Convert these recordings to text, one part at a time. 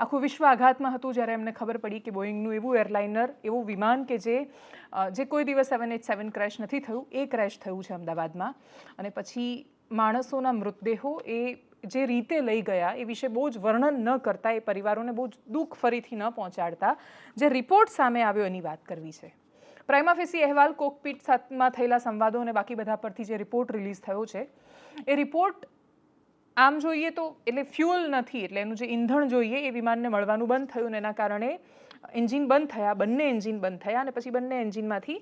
આખું વિશ્વ આઘાતમાં હતું જ્યારે એમને ખબર પડી કે બોઈંગનું એવું એરલાઇનર, એવું વિમાન કે જે જે કોઈ દિવસ સેવન એટ સેવન ક્રેશ નથી થયું, એ ક્રેશ થયું છે અમદાવાદમાં. અને પછી માણસોના મૃતદેહો એ જે રીતે લઈ ગયા એ વિશે બહુ જ વર્ણન ન કરતા, એ પરિવારોને બહુ જ દુઃખ ફરીથી ન પહોંચાડતા, જે રિપોર્ટ સામે આવ્યો એની વાત કરવી છે. પ્રાઇમાફેસી અહેવાલ કોકપીટ સાથમાં થયેલા સંવાદો અને બાકી બધા પરથી જે રિપોર્ટ રિલીઝ થયો છે, એ રિપોર્ટ આમ જોઈએ તો, એટલે ફ્યુઅલ નથી, એટલે એનું જે ઈંધણ જોઈએ એ વિમાનને મળવાનું બંધ થયું એના કારણે એન્જિન બંધ થયા, બંને એન્જિન બંધ થયા અને પછી બંને એન્જિનમાંથી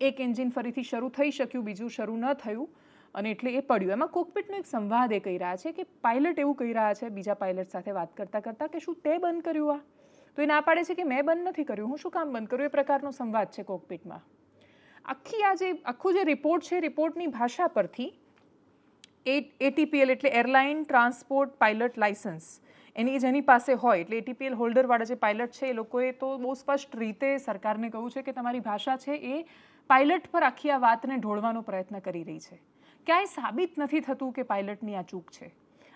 એક એન્જિન ફરીથી શરૂ થઈ શક્યું, બીજું શરૂ ન થયું અને એટલે એ પડ્યું. એમાં કોકપિટનો એક સંવાદ એ કહી રહ્યા છે કે પાયલટ એવું કહી રહ્યા છે, બીજા પાયલટ સાથે વાત કરતાં કરતાં કે શું તે બંધ કર્યું આ? તો એ ના પાડે છે કે મેં બંધ નથી કર્યું, હું શું કામ બંધ કર્યું એ પ્રકારનો સંવાદ છે કોકપિટમાં. આખી આ જે, આખું જે રિપોર્ટ છે રિપોર્ટની ભાષા પરથી એટીપીએલ એટલે એરલાઇન ટ્રાન્સપોર્ટ પાયલટ લાયસન્સ એની જેની પાસે હોય, એટલે એટીપીએલ હોલ્ડરવાળા જે પાયલટ છે, એ લોકોએ તો બહુ સ્પષ્ટ રીતે સરકારને કહ્યું છે કે તમારી ભાષા છે એ પાયલટ પર આખી આ વાતને ઢોળવાનો પ્રયત્ન કરી રહી છે. ક્યાંય સાબિત નથી થતું કે પાયલટની આ ચૂક છે.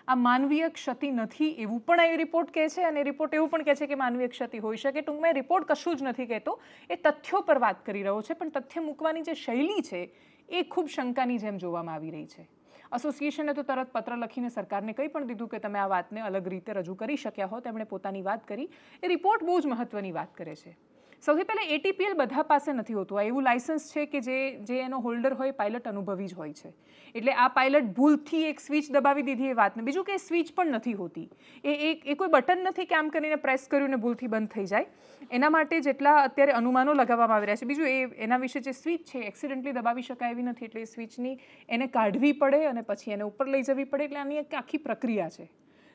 આ માનવીય ક્ષતિ નથી એવું પણ એ રિપોર્ટ કહે છે અને રિપોર્ટ એવું પણ કહે છે કે માનવીય ક્ષતિ હોઈ શકે. ટૂંકમાં રિપોર્ટ કશું જ નથી કહેતો. એ તથ્યો પર વાત કરી રહ્યો છે, પણ તથ્ય મૂકવાની જે શૈલી છે એ ખૂબ શંકાની જેમ જોવામાં આવી રહી છે. એસોસિએશને તો તરત પત્ર લખીને સરકારને કંઈ પણ દીધું કે તમે આ વાતને અલગ રીતે રજૂ કરી શક્યા હો. તેમણે પોતાની વાત કરી. એ રિપોર્ટ બહુ જ મહત્વની વાત કરે છે. સૌથી પહેલાં એટીપીએલ બધા પાસે નથી હોતું. આ એવું લાયસન્સ છે કે જે જે એનો હોલ્ડર હોય પાયલટ અનુભવી જ હોય છે. એટલે આ પાયલટ ભૂલથી એક સ્વિચ દબાવી દીધી એ વાતને. બીજું કે સ્વિચ પણ નથી હોતી. એ એક એ કોઈ બટન નથી કે આમ કરીને પ્રેસ કર્યું ને ભૂલથી બંધ થઈ જાય. એના માટે જેટલા અત્યારે અનુમાનો લગાવવામાં આવી રહ્યા છે. બીજું એ, એના વિશે જે સ્વિચ છે એક્સિડન્ટલી દબાવી શકાય એવી નથી. એટલે એ સ્વિચની એને કાઢવી પડે અને પછી એને ઉપર લઈ જવી પડે. એટલે આની એક આખી પ્રક્રિયા છે.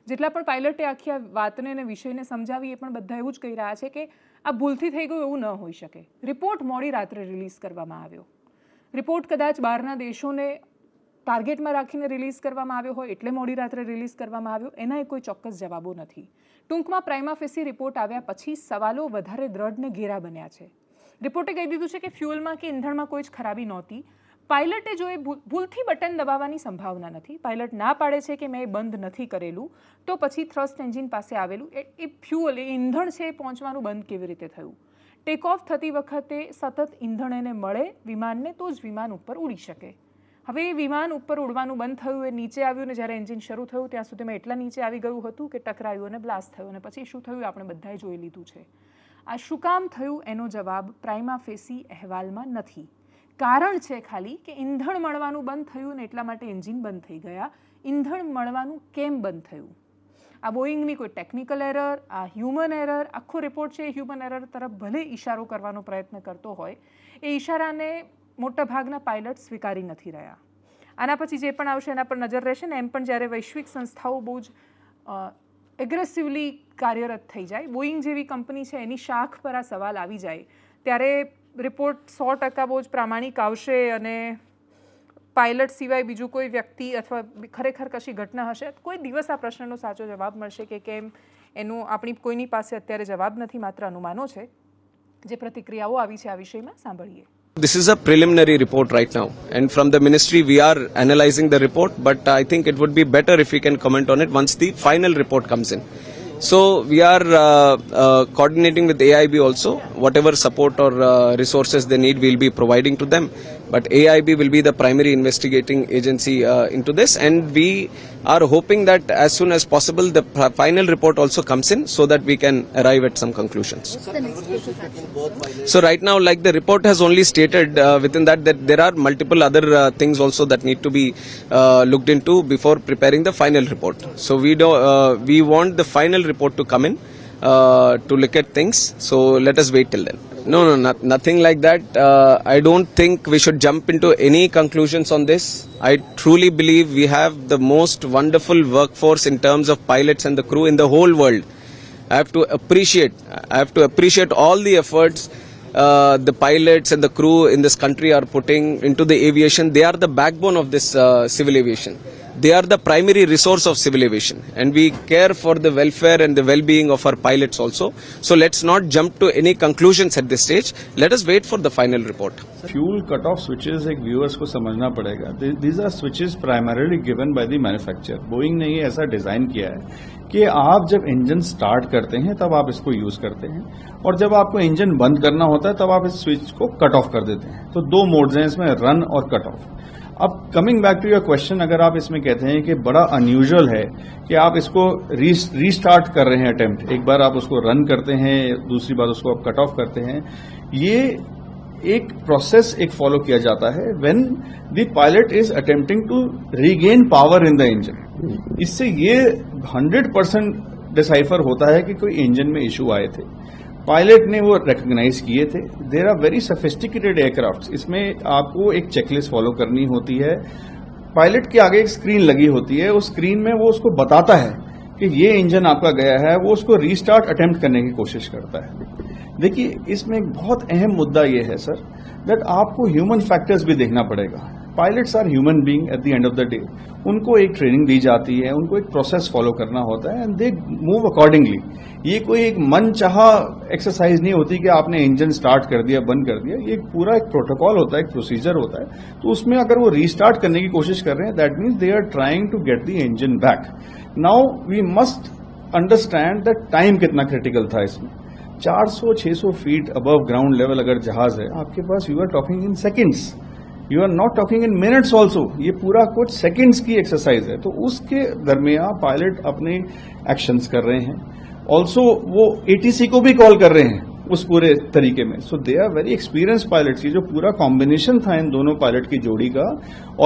જેટલા પણ પાયલટે આખી આ વાતને અને વિષયને સમજાવી એ પણ બધા એવું જ કહી રહ્યા છે કે આ ભૂલથી થઈ ગયું એવું ન હોઈ શકે. રિપોર્ટ મોડી રાત્રે રિલીઝ કરવામાં આવ્યો. રિપોર્ટ કદાચ બહારના દેશોને ટાર્ગેટમાં રાખીને રિલીઝ કરવામાં આવ્યો હોય, એટલે મોડી રાત્રે રિલીઝ કરવામાં આવ્યો, એના એ કોઈ ચોક્કસ જવાબો નથી. ટૂંકમાં પ્રાઇમાફેસી રિપોર્ટ આવ્યા પછી સવાલો વધારે દ્રઢને ઘેરા બન્યા છે. રિપોર્ટે કહી દીધું છે કે ફ્યુઅલમાં કે ઈંધણમાં કોઈ જ ખરાબી નહોતી. પાયલટે જો એ ભૂલથી બટન દબાવવાની સંભાવના નથી, પાયલટ ના પાડે છે કે મેં એ બંધ નથી કરેલું, તો પછી થ્રસ્ટ એન્જિન પાસે આવેલું, એ ફ્યુઅલ, એ ઈંધણ છે એ પહોંચવાનું બંધ કેવી રીતે થયું? ટેક ઓફ થતી વખતે સતત ઈંધણ એને મળે, વિમાનને તો જ વિમાન ઉપર ઉડી શકે. હવે એ વિમાન ઉપર ઉડવાનું બંધ થયું, એ નીચે આવ્યું ને જ્યારે એન્જિન શરૂ થયું, ત્યાં સુધીમાં એટલા નીચે આવી ગયું હતું કે ટકરાયું અને બ્લાસ્ટ થયું અને પછી શું થયું આપણે બધાએ જોઈ લીધું છે. આ શું કામ થયું? એનો જવાબ પ્રાઇમા ફેસી અહેવાલમાં નથી. કારણ છે ખાલી કે ઈંધણ મળવાનું બંધ થયું ને એટલા માટે એન્જિન બંધ થઈ ગયા. ઈંધણ મળવાનું કેમ બંધ થયું? આ બોઈંગની કોઈ ટેકનિકલ એરર, આ હ્યુમન એરર, આખો રિપોર્ટ છે એ હ્યુમન એરર તરફ ભલે ઈશારો કરવાનો પ્રયત્ન કરતો હોય, એ ઈશારાને મોટાભાગના પાયલટ સ્વીકારી નથી રહ્યા. આના પછી જે પણ આવશે એના પર નજર રહેશે ને એમ પણ જ્યારે વૈશ્વિક સંસ્થાઓ બહુ જ એગ્રેસિવલી કાર્યરત થઈ જાય બોઈંગ જેવી કંપની છે એની શાખ પર આ સવાલ આવી જાય, ત્યારે રિપોર્ટ સો ટકા બહુ જ પ્રામાણિક આવશે અને પાયલટ સિવાય બીજું કોઈ વ્યક્તિ અથવા ખરેખર કશી ઘટના હશે કોઈ દિવસ આ પ્રશ્નનો સાચો જવાબ મળશે કે કેમ એનું આપણી કોઈની પાસે અત્યારે જવાબ નથી માત્ર અનુમાનો છે જે પ્રતિક્રિયાઓ આવી છે આ વિષયમાં સાંભળીએ This is a preliminary report right now, and from the ministry we are analyzing the report. But I think it would be better if we can comment on it once the final report comes in. So we are uh, uh, coordinating with AIB also. Whatever support or uh, resources they need, we'll be providing to them. But AIB will be the primary investigating agency uh, into this, and we are hoping that as soon as possible the final report also comes in, so that we can arrive at some conclusions. So right now, like the report has only stated uh, within that that there are multiple other uh, things also that need to be uh, looked into before preparing the final report. So we do uh, we want the final report to come in uh, to look at things. So let us wait till then. No, no, not, nothing like that. Uh, I don't think we should jump into any conclusions on this. I truly believe we have the most wonderful workforce in terms of pilots and the crew in the whole world. I have to appreciate. I have to appreciate all the efforts uh, the pilots and the crew in this country are putting into the aviation. They are the backbone of this uh, civil aviation. They are the primary resource of civil aviation and we care for the welfare and the well-being of our pilots also. So let's not jump to any conclusions at this stage. Let us wait for the final report. Fuel cut off switches एक viewers को समझना पड़ेगा these are switches primarily given by the manufacturer Boeing ने ये ऐसा design किया है कि आप जब इंजन स्टार्ट करते हैं तब आप इसको यूज़ करते हैं और जब आपको इंजन बंद करना होता है तब आप इस स्विच को कट ऑफ़ कर देते हैं तो दो मोड्स हैं इसमें रन और कट ऑफ़ अब coming back to your question अगर आप इसमें कहते हैं कि बड़ा अनयूजुअल है कि आप इसको रीस्टार्ट कर रहे हैं अटेम्प्ट एक बार आप उसको रन करते हैं, दूसरी बार उसको आप कट ऑफ़ करते हैं। ये एक प्रोसेस एक फॉलो किया जाता है when the pilot is attempting to regain power in the engine इससे ये 100 परसेंट डिसाइफर होता है कि कोई इंजन में इशू आए थे। पायलट ने वो रिकग्नाइज किए थे। There are very sophisticated aircraft इसमें आपको एक चेकलिस्ट फॉलो करनी होती है। पायलट के आगे एक स्क्रीन लगी होती है। उस स्क्रीन में वो उसको बताता है कि ये इंजन आपका गया है। वो उसको रीस्टार्ट अटेम्प्ट करने की कोशिश करता है। देखिए, इसमें एक बहुत अहम मुद्दा ये है सर दैट आपको ह्यूमन फैक्टर्स भी देखना पड़ेगा। Pilots are human being at the end of the day उनको एक ट्रेनिंग दी जाती है, उनको एक प्रोसेस फॉलो करना होता है एंड दे मूव अकॉर्डिंगली ये कोई एक मन चाह एक्सरसाइज नहीं होती कि आपने इंजन स्टार्ट कर दिया, बंद कर दिया। ये पूरा एक प्रोटोकॉल होता है, एक प्रोसीजर होता है। तो उसमें अगर वो रीस्टार्ट करने की कोशिश कर रहे हैं that means they are trying to get the engine back now we must understand that time कितना क्रिटिकल था इसमें। 400-600 फीट अबव ग्राउंड लेवल अगर जहाज़ है, आपके पास you are talking in seconds you are not talking in minutes also ये पूरा कुछ सेकेंड्स की एक्सरसाइज है। तो उसके दरमियान पायलट अपने एक्शंस कर रहे हैं। ऑल्सो वो एटीसी को भी कॉल कर रहे हैं उस पूरे तरीके में। So they are very experience pilot ये जो पूरा कॉम्बिनेशन था इन दोनों पायलट की जोड़ी का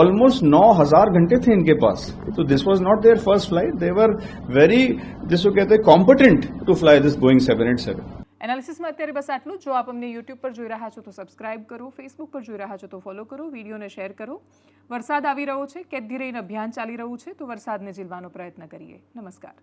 ऑलमोस्ट नौ हज़ार घंटे थे इनके पास। तो this was not there first flight they were very जिसको कहते हैं competent to fly this Boeing seven eight seven એનાલિસિસમાં અત્યારે બસ આટલું જો. આપ અમને યુટ્યુબ પર જોઈ રહ્યા છો તો સબસ્ક્રાઇબ કરો ફેસબુક પર જોઈ રહ્યા છો તો ફોલો કરો, વિડીયોને શેર કરો. વરસાદ આવી રહ્યો છે કેદથી રહીને અભિયાન ચાલી રહ્યું છે, તો વરસાદને ઝીલવાનો પ્રયત્ન કરીએ. નમસ્કાર.